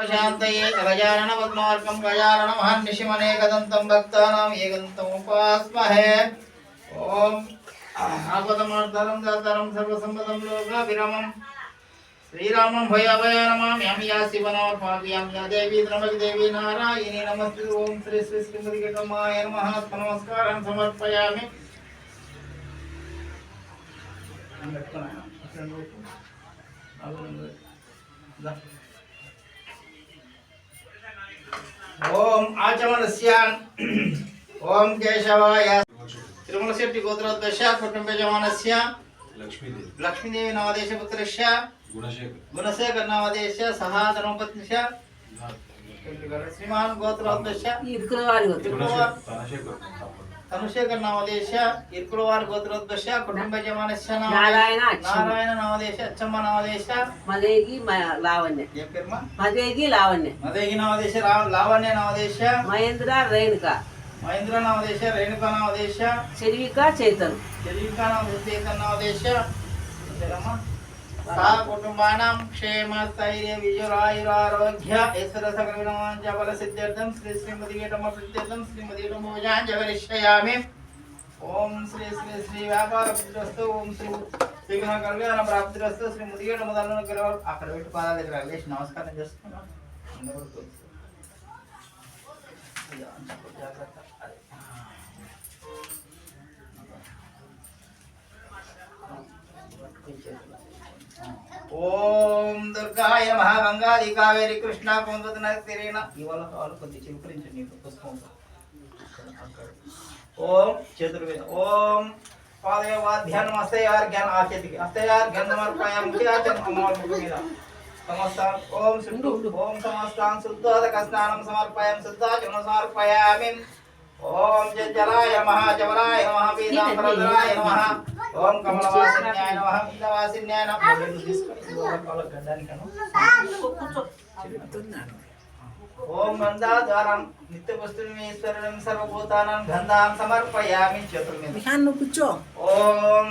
आत्मशान्तये गजाननपद्मार्कं गजाननमहन् निशिमनेकदन्तं भक्तानाम् एकदन्तमुपास्महे। ॐ आपदमर्दनं दातरं सर्वसम्पदं लोकाभिरमं। श्रीरामं भयाभया नमामि। अहं या शिवनामपाद्यां या देवी नमक देवी नारायणी नमस्ते। ॐ श्री श्री श्रीमदिकटमाय नमः। नमस्कारं समर्पयामि। Thank you. ఓం ఆచమనస్య ఓం కేశవాయ తిరుమల శెట్టి గోత్రోద్భ్యస్య కుటుంబ యజమానస్య లక్ష్మీదేవి లక్ష్మీదేవి నామదేశపుత్రస్య గుణశేఖర్ గుణశేఖర్ నామదేశ సహా ధర్మపత్నిశ శ్రీమాన్ గోత్రోద్భ్యస్య తనశేఖర్ తనుశేఖర్ నామదేశ ఇరుకులవారి గోత్రోద్భ్యస్య కుటుంబ యజమానస్య నామ- నారాయణ. నారాయణ నామదేశ అచ్చమ్మ నామదేశ మదేగి లావణ్య మదేగి లావణ్య. మదేగి నామదేశ రా- లావణ్య నామదేశ మహేంద్ర రేణుక. సా కుటుంబానం క్షేమ స్థైర్య విజురాయురారోగ్య ఈశ్వర సకల బల సిద్ధ్యర్థం శ్రీ శ్రీమతి గీటమ ప్రత్యర్థం శ్రీమతి పూజాం జగరిష్యామి ఓం శ్రీ శ్రీ శ్రీ వ్యాపార ప్రతిరస్తు ఓం శ్రీ విఘ్న కళ్యాణ ప్రాప్తిరస్తు శ్రీ ముదిగేట మొదలను గెలవ అక్కడ పెట్టి పాదాల దగ్గర లేచి నమస్కారం చేస్తున్నాం అందరూ కూర్చో. జాగ్రత్త. అదే. ఓం దుర్గాయ నమః గంగాది కావేరి కృష్ణ కొంగతున తిరేన ఇవాళ కావాలి కొద్ది చిలుకరించండి నీకు పుస్తకం ఓం చేతుల మీద ఓం పాదయోగాధ్యానం అస్తయార్ఘ్యాన్ ఆ చేతికి అస్తయార్ఘ్యం సమర్పయాం ముఖ్యాచరణ అమ్మవారి ముఖం మీద సమస్తాన్ ఓం శుద్ధు ఓం సమస్తాన్ శుద్ధోదక స్నానం సమర్పయాం శుద్ధాచరణ సమర్పయామి ఓం జలాయ నమః జవలాయ నమః పీతాంబరాయ నమః ఓం కమలవాసిన్యాయ నమః నీలవాసిన్యాయ నమః. రెండు తీసుకొని వాళ్ళ గడ్డానికను. ఓం గంధాద్వారం నిత్య వస్తుమీశ్వరం సర్వభూతానం గంధాన్ సమర్పయామి చేతుల మీద. కూర్చో. ఓం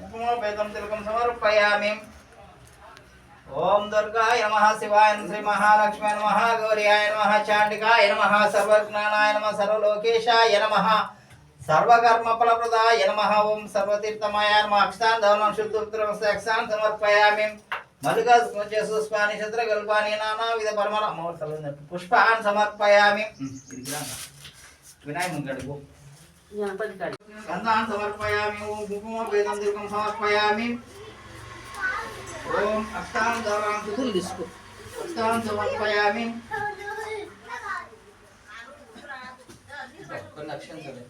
కుంకుమోపేతం తిలకం సమర్పయామి. ఓం దుర్గాయ నమ శివాయ శ్రీ మహాలక్ష్మి నమ గౌరియాయ నమ చాండికాయ నమ సర్వజ్ఞానాయ నమ సర్వలోకేశాయ నమ సర్వకర్మ ఫలప్రదాయ నమః. ఓం సర్వతీర్థమాయ నమ. అక్షాన్ ధవనం శుద్ధోత్తరం అక్షాన్ సమర్పయామి మధుగా సుస్పాని శత్రుకల్పాని నానావిధ పరమర అమ్మవారి తల పుష్పాన్ సమర్పయామి వినాయకుడు రా. వినాయక ముంగడుగు గంధాన్ సమర్పయామి ఓం కుంకుమ వేదం దీర్ఘం సమర్పయామి ఓం అష్టాం ధవనం పూలు తీసుకో అష్టాం సమర్పయామి కొన్ని అక్షంతలు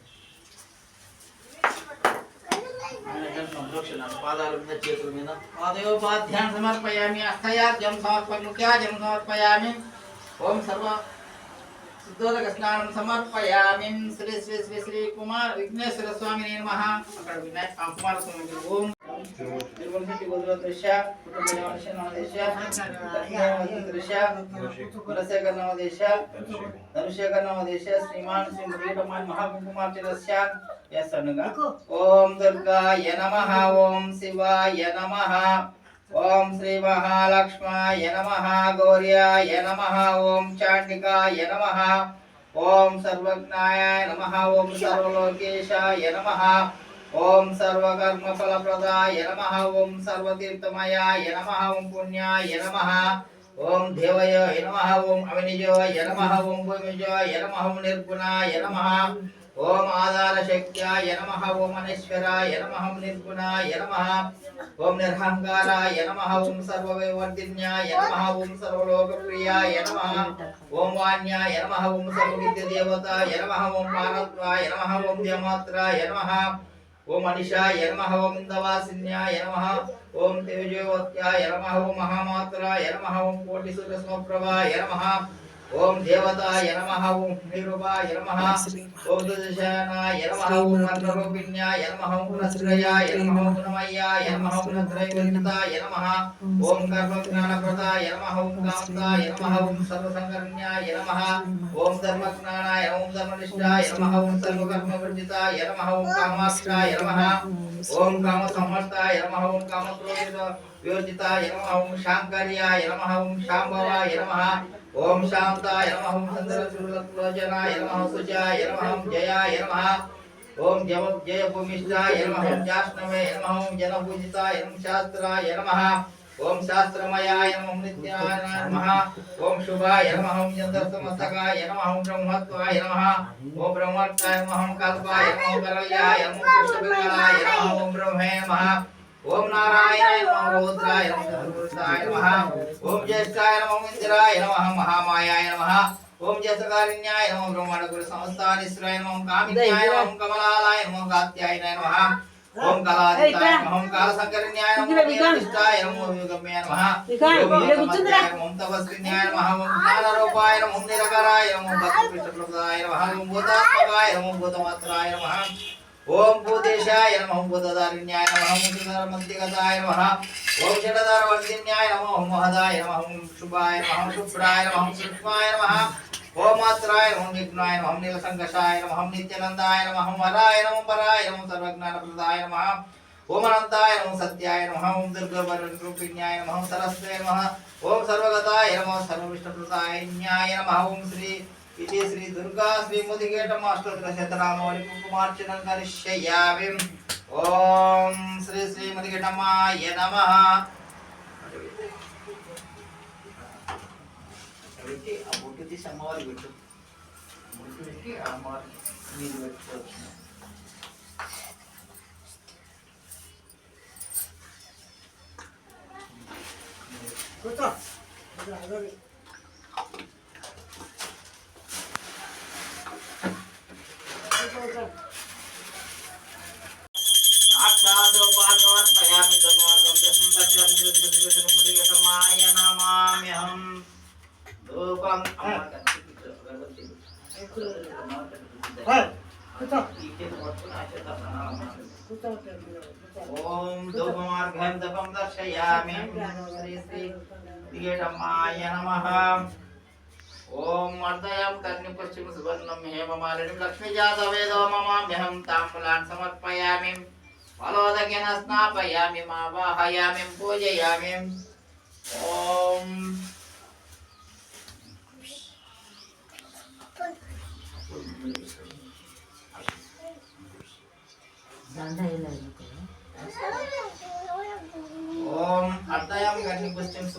పాదాల మీద చేతుల మీద పాదయోపాధ్యాం సమర్పయామి అష్టయాధ్యం సమర్ప ముఖ్యాధ్యం సమర్పయామి ఓం సర్వ శుద్ధోదక స్నానం సమర్పయామి శ్రీ శ్రీ శ్రీ శ్రీ కుమార్ విఘ్నేశ్వర స్వామి నమః అక్కడ వినాయక ఆ కుమార స్వామి ఓం తిరుమల శెట్టి గోత్ర దృశ్య కుటుంబ నివాస నవదేశ దృశ్య కులశేఖర నవదేశ ధనుశేఖర నవదేశ శ్రీమాన్ శ్రీ మురళీరమాన్ మహాకుంకుమార్చనస్య యస్సనుగా ఓం దుర్గాయ నమః ఓం శివాయ నమః ఓం శ్రీ మహాలక్ష్మాయ నమః గౌర్యాయ నమః ఓం చాండికాయ నమః ఓం సర్వజ్ఞాయ నమః ఓం సర్వలోకేశాయ నమః ఓం సర్వకర్మ ఫలప్రదాయ నమః ఓం సర్వతీర్థమయాయ నమః ఓం పుణ్యాయ నమః ఓం దేవయాయ నమః ఓం అవినిజాయ నమః ఓం భూమిజాయ నమః ఓం నిర్గుణాయ నమః ఓం ఆధార శక్త్యాయ నమః ఓం అనేశ్వరాయ నమః ఓం నిర్గుణాయ నమ ఓం నిర్హంకారాయ నమ ఓం సర్వవైవర్ధిన్యాయ నమ ఓం సర్వలోకప్రియాయ నమ ఓం వాణ్యాయ నమ ఓం సర్వవిద్యదేవతాయ నమ ఓం మానత్వాయ నమ ఓం ధ్యమాత్రాయ నమ ఓం అనిషాయ నమ ఓం ఇందవాసిన్యాయ నమ ఓం తేజోవత్యాయ నమ ఓం మహామాత్రాయ నమ ఓం కోటి సూర్యస్మప్రభాయ నమః ఓం దేవతాయ నమః ఓం నిరూపాయ నమః ఓం దుదశానాయ నమః ఓం మంత్రరూపిణ్యాయ నమః ఓం గుణశ్రయాయ నమః ఓం గుణమయ్యాయ నమః ఓం గుణత్రైవతాయ నమః ఓం కర్మజ్ఞానప్రదాయ నమః ఓం కాంతాయ నమః ఓం సర్వసంకరణ్యాయ నమః ఓం ధర్మజ్ఞానాయ ఓం ధర్మనిష్టాయ నమః ఓం సర్వకర్మవర్జితాయ నమః ఓం కామాక్షాయ నమః ఓం కామ సమర్థాయ నమః ఓం కామక్రోధిత विवर्जिताय नमः ओम शाङ्कर्याय नमः ओम शाम्भवाय नमः ओम शान्ताय नमः ओम चन्द्रसुरलोचनाय नमः सुजाय नमः ओम जयाय नमः ओम जय भूमिष्ठाय नमः ओम जाष्णवे नमः ओम जनपूजिताय नमः शास्त्राय नमः ओम शास्त्रमयाय नमः नित्याय नमः ओम शुभाय नमः ओम चन्द्रसमस्तकाय नमः ओम ब्रह्मत्वाय नमः ओम ब्रह्मत्वाय नमः ओम कल्पाय नमः कलयाय नमः ब्रह्मे नमः ఓం నారాయణాయ నమః రుద్రాయ నమః. ఓం పురుషాయ నమః ఓం జ్యేష్ఠాయ నమః ఇంద్రాయ నమః మహామాయాయ నమః. ఓం జసకారిణ్యాయ నమః బ్రహ్మాండ గురు సంస్థానిశ్రాయ నమః కామిన్యాయ నమః కమలాలాయ నమః కాత్యాయనాయ నమః. ఓం కళాదిత్యాయ నమః కాలసంకరణ్యాయ నమః వీరనిష్టాయ నమః యుగమ్యాయ నమః. ఓం తపస్విన్యాయ నమః ఓం జ్ఞానరూపాయ నమః నిరకరాయ నమః ఓం భక్తికృష్ణప్రదాయ నమః ఓం భూతాత్మకాయ నమః భూతమాత్రాయ నమః. ఓం భూతేశాయ నమః ఓం భూతదారిణ్యాయ నమః ఓం శ్రీధరమంతిగతాయ నమః ఓం జడధారవర్ధిన్యాయ నమః ఓం మహదాయ నమః ఓం శుభాయ నమః ఓం శుభ్రాయ నమః ఓం సూక్ష్మాయ నమః ఓం మాత్రాయ నమః ఓం నిఘ్నాయ నమః ఓం నీలసంకషాయ నమః ఓం నిత్యనందాయ నమః ఓం వరాయ నమః పరాయ నమః సర్వజ్ఞానప్రదాయ నమః ఓం అనంతాయ నమః సత్యాయ నమః ఓం దుర్గవరూపిణ్యాయ నమః ఓం సరస్వే నమః ఓం సర్వగతాయ నమః సర్వవిష్ణుప్రదాయ నమః ఓం శ్రీ ఇది శ్రీ దుర్గా శ్రీ ముదిగేట మాస్టర్ శతనామవళి కుంకుమార్చనం కరిష్యామి ఓం శ్రీ శ్రీ ముదిగేటమాయ నమ. పెట్టి ఆ బొట్టు తీసి అమ్మవారికి పెట్టు. బొట్టు పెట్టి ఆ అమ్మవారికి నీరు పెట్టుకోవచ్చు కూర్చో. हाँ। ॐ धूपमार्घं धपं दर्शयामि श्री श्री दिगेटम्माय नमः। ॐ मर्दयां कर्णिपुष्टिं सुवर्णं हेममालिनीं लक्ष्मीजातवेदोममाम्यहं ताम्बूलान् समर्पयामि। फलोदकेन स्नापयामि मावाहयामि पूजयामि। ॐ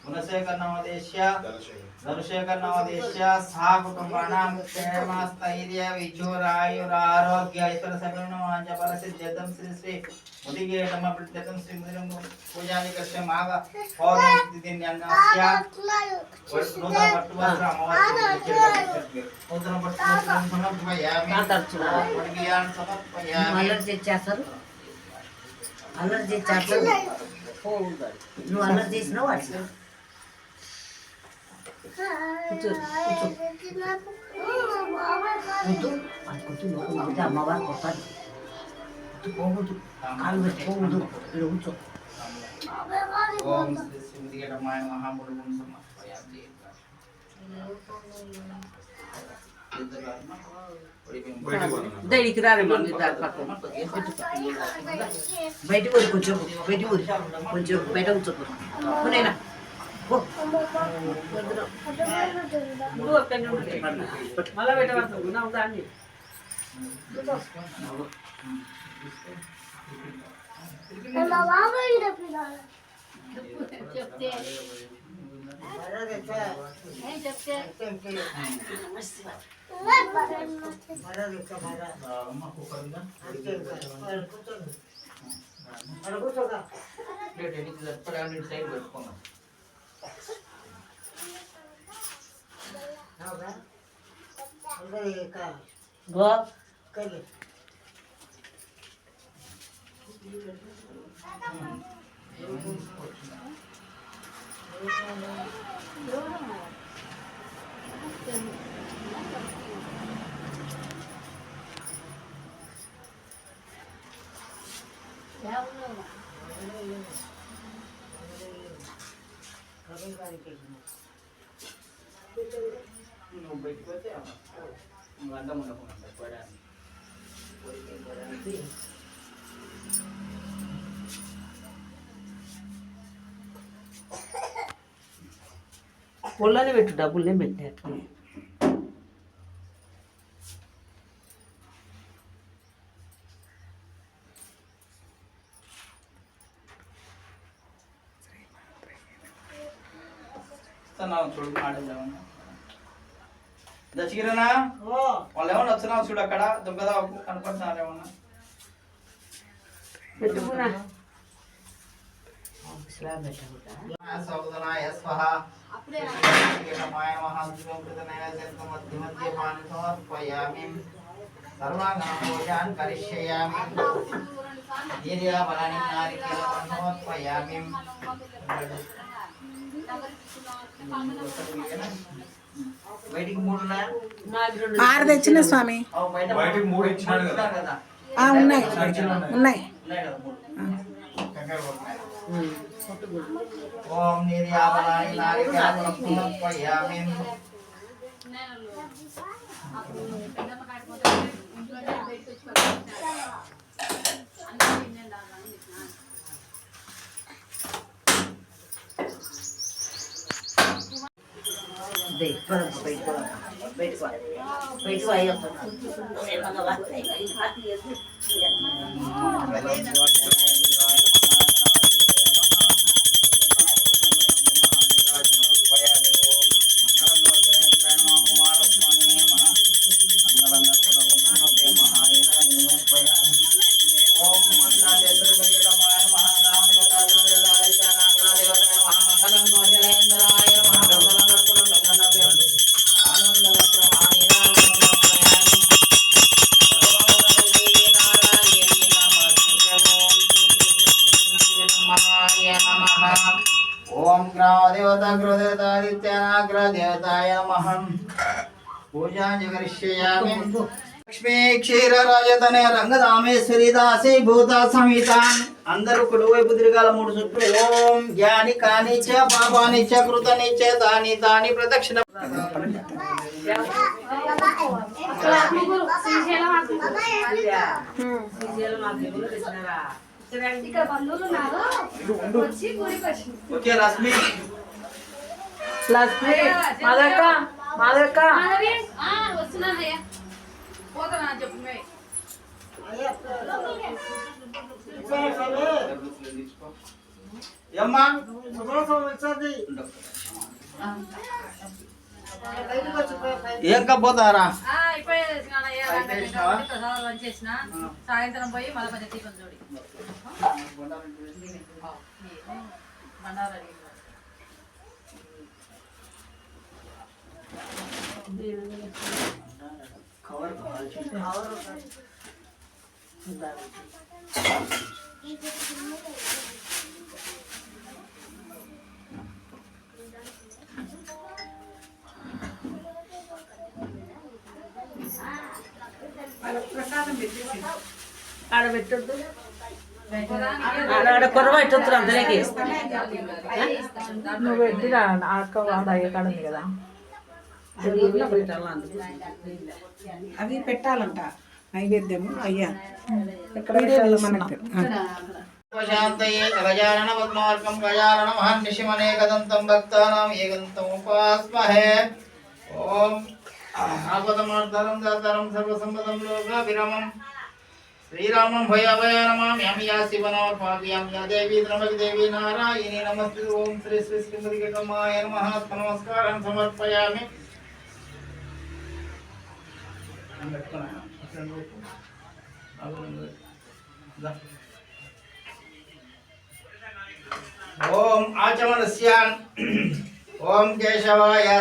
శ్రీ శ్రీ శ్రీ శ్రీమతి నమః లక్ష్మీదేవనాదేశపుత్రస్య గుణశేఖరనామదేశ్య ధనుశేఖరనామదేశ్య సహా కుటుంబానాం క్షేమ స్థైర్య విజోరాయురారోగ్య ఐశ్వర్య సమయమాంచ ఫలసిద్ధ్యర్థం శ్రీ శ్రీ ముదిగేటమ ప్రత్యర్థం శ్రీ ముదిరం పూజానికస్య మాఘ పౌర్ణమి దిన్యన్నస్య నూతన పట్టు వస్త్ర అమ్మవారికి నూతన పట్టు వస్త్రం సమర్పయామి మాట్లాడుతున్నా? వడియాన్ సమర్పయామి అల్లరి చేసేస్తారు అల్లరి చేసేస్తారు పోవుగాడు. నువ్వు అల్లరి చేసినావు వాడు కూర్చో, కూర్చో. కూతు వాడు కూతు నువ్వు నవ్వుతే అమ్మవారు కొట్టాలి కూతు పోవద్దు కాలు పెట్టి పోవద్దు ఇక్కడ కూర్చో. ఓం శ్రీ శ్రీ ముదిగేటమాయ మహాముడు గుణ సమర్పయామి దయకి రారమ్మా మీరు దాని పక్కన బయట ఊరి కొంచెం బయట ఊరి కొంచెం బయట కూర్చో మళ్ళా పెట్టవద్దు నా చెప్తే చెప్తే ఉందా? ప్లేట్ ఎన్నికి సైడ్ ఇటు Go. Good. Mm-hmm. నువ్వు బయటకు వస్తే నువ్వు అడ్డం ఉండకుండా పడాలి పొల్లని పెట్టు డబ్బులు పెట్టినట్టు చూడు వాళ్ళు ఏమన్నా వచ్చినావు చూడు అక్కడ దుబ్బదా కనపడుతున్నారు ఏమన్నా. పెట్టుకున్నా. సౌదనాయ స్వహ. రామాయ మహాంతిమం మధ్య మధ్య పాని సమర్పయామి. సర్వాంగనమోజాన్ కరిష్యామి వీర్య బలాని నారికేలం సమర్పయామి బయటికి మూడు ఉన్నాయా నాకు రెండు ఆరు తెచ్చిన స్వామి. ఉన్నాయి ఉన్నాయి. ఉన్నాయి. ఉన్నాయి కదా మూడు. కంగారు పడుతున్నాయి ఉమ్. ఓం నిర్యాబలాని నారికేలం ఇంట్లోనే బయటకు వచ్చి ఓం గ్రామదేవత గృహదేవతాదిత్యనాగ్రదేవతాయ నమః పూజాం జగరిష్యామి లక్ష్మీ క్షీర రాజతనే రంగదామేశ్వరి దాసి భూత సమేతాన్ అందరూ కుడివైపు తిరగాల మూడు చుట్టూ. ఓం జ్ఞాని కాని చ పాపాని చ కృతని చ తాని తాని ప్రదక్షిణ. శ్రీశైలం? ఇక్కడ బంధువులు ఉన్నారు. వచ్చి గుడికి వచ్చింది ఓకే రశ్మి లక్ష్మి మాదక్క మాదక్క మాధవి, ఆ, వస్తున్నానయ్యా. పోతానా చెప్పు మే. ఏమ్మా? ఏం కపోతారా లంచ్ చేసిన. సాయంత్రం పోయి మళ్ళీ కొంచెం టిఫిన్ చూడి బండారా అడిగింది. ఆడ పెట్టొద్దు. ఆడ ఆడ కొరవ పెట్టొద్దు అందులోకి నువ్వు పెట్టిరా అక్క వాడు అయ్యే కాడ ఉంది కదా. అవి పెట్టాలంట నైవేద్యము అయ్యా. ఎక్కడ పెట్టాలో మనకు శాంతయే గజానన పద్మార్కం గజానన మహర్నిశిమనేకదంతం భక్తానాం ఏకంతం ఉపాస్మహే. ఓం ఆపదమార్తరం దాతరం సర్వసంపదం లోక విరమం శ్రీరామం భయాభయ నమామి యా శివనమర్పామి యా దేవి నమకి దేవి నారాయణి నమస్తే ఓం శ్రీ శ్రీ శ్రీమతి గణమాయ నమః నమస్కారం సమర్పయామి ఓం ఆచమనస్యాన్ ఓం కేశవాయ